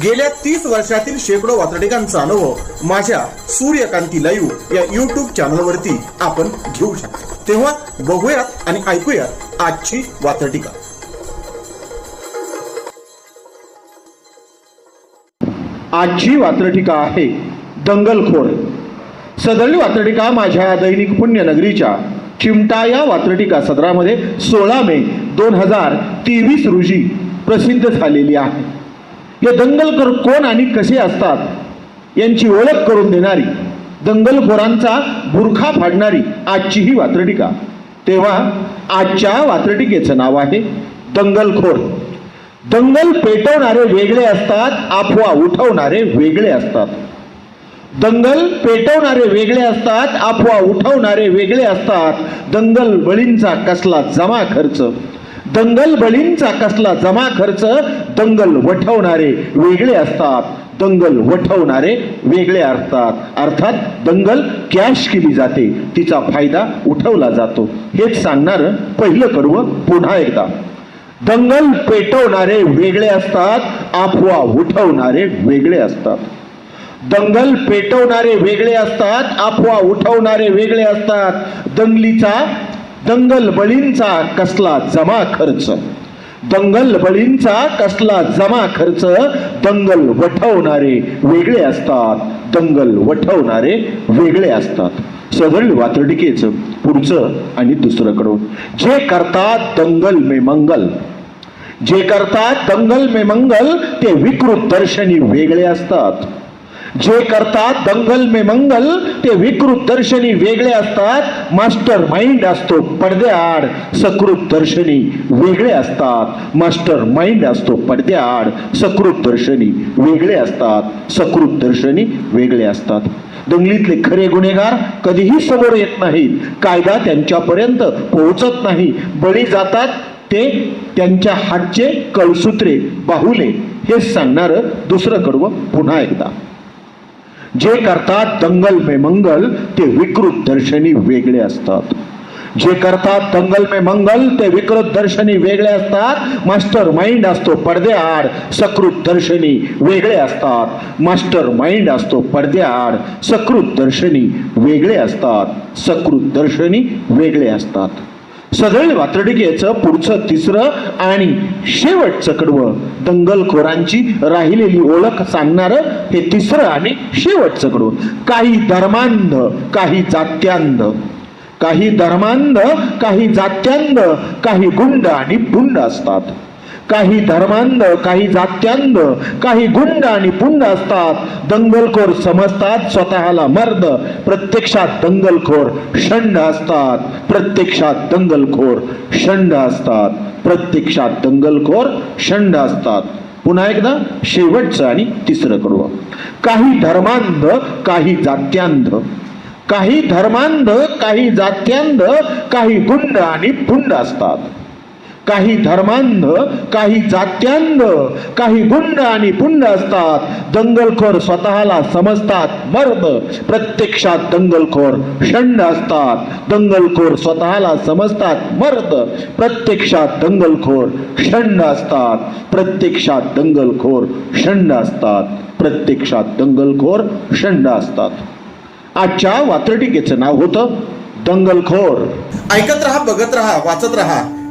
गेल्या तीस वर्षातील शेकडो वातडिकांचा अनुभव माझ्या सूर्यकांती लाईव्ह या युट्यूब चॅनलवरती आपण घेऊ शकतो. तेव्हा बघूयात आणि ऐकूयात आजची वातडिका आजची वात्रटिका आहे दंगलखोर. सदरली वात्रटिका माझ्या दैनिक पुण्यनगरीच्या चिमटा या वात्रटिका सदरामध्ये सोळा मे दोन हजार तेवीस रोजी प्रसिद्ध झालेली आहे. हे दंगलखोर कोण आणि कसे असतात यांची ओळख करून देणारी दंगलखोरांचा बुरखा फाडणारी आजची ही वात्रटिका. तेव्हा आजच्या वात्रटिकेचं नाव आहे दंगलखोर. दंगल पेटवणारे वेगळे असतात अफवा उठवणारे वेगळे असतात. दंगल पेटवणारे वेगळे असतात अफवा उठवणारे वेगळे असतात. दंगल बळींचा कसला जमा खर्च. दंगल बळींचा कसला जमा खर्च? दंगल वठवणारे वेगळे असतात. दंगल वठवणारे वेगळे असतात. अर्थात दंगल कॅश केली जाते. तिचा फायदा उठवला जातो. हेच सांगणार पहिलं कडवं पुन्हा एकदा. दंगल पेटवणारे वेगळे असतात अफवा उठवणारे वेगळे असतात. दंगल पेटवणारे वेगळे असतात अफवा उठवणारे वेगळे असतात. दंगलीचा दंगल बळींचा कसला जमा खर्च? दंगल बळींचा कसला जमा खर्च? दंगल वठवणारे वेगळे असतात. दंगल वठवणारे वेगळे असतात. सदळ वातर्डिकेचं पुढचं आणि दुसरंकडून. जे करतात दंगल मे मंगल. जे करतात दंगल मे मंगल ते विकृत दर्शनी वेगळे असतात. जे करतात दंगल मे मंगल ते विकृत दर्शनी वेगळे असतात. मास्टर माइंड असतो पडद्याआड सकृत दर्शनी वेगळे असतात. मास्टर माइंड असतो पडद्याआड सकृत दर्शनी वेगळे असतात. सकृत दर्शनी वेगळे असतात. दंगलीतले खरे गुन्हेगार कधीही समोर येत नाहीत. कायदा त्यांच्यापर्यंत पोहोचत नाही. बळी जातात ते त्यांच्या हातचे कळसूत्रे बाहुले. हे सांगणारं दुसरं कडवं पुन्हा एकदा. जे करतात दंगल मे मंगल ते विकृत दर्शनी वेगळे असतात. जे करतात दंगल मे मंगल ते विकृत दर्शनी वेगळे असतात. मास्टर माइंड असतो पडद्याआड सकृत दर्शनी वेगळे असतात. मास्टर माइंड असतो पडद्याआड सकृत दर्शनी वेगळे असतात. सकृत दर्शनी वेगळे असतात. सदळ वात्रटिकेचं पुढचं तिसरं आणि शेवटचं कडवं. दंगलखोरांची राहिलेली ओळख सांगणारं हे तिसरं आणि शेवटचं कडवं. काही धर्मांध काही जात्यांध. काही धर्मांध काही जात्यांध काही गुंड आणि पुंड असतात. काही धर्मांध काही जात्यांध काही गुंड आणि पुंड असतात. दंगलखोर समजतात स्वतःला मर्द. प्रत्यक्षात दंगलखोर षंड असतात. प्रत्यक्षात दंगलखोर षंड असतात. प्रत्यक्षात दंगलखोर षंड असतात. पुन्हा एकदा शेवटचं आणि तिसरं कडवं. काही धर्मांध काही जात्यांध. काही धर्मांध काही जात्यांध काही गुंड आणि पुंड असतात. काही धर्मांध काही जात्यांध काही गुंड आणि पुंड असतात. दंगलखोर स्वतःला समजतात मर्द. प्रत्यक्षात दंगलखोर षंड असतात. दंगलखोर स्वतःला समजतात मर्द. प्रत्यक्षात दंगलखोर षंड असतात. प्रत्यक्षात दंगलखोर षंड असतात. प्रत्यक्षात दंगलखोर षंड असतात. आजच्या वात्रटिकेचं नाव होतं दंगलखोर. ऐकत रहा बघत रहा वाचत रहा.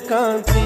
কাঁদি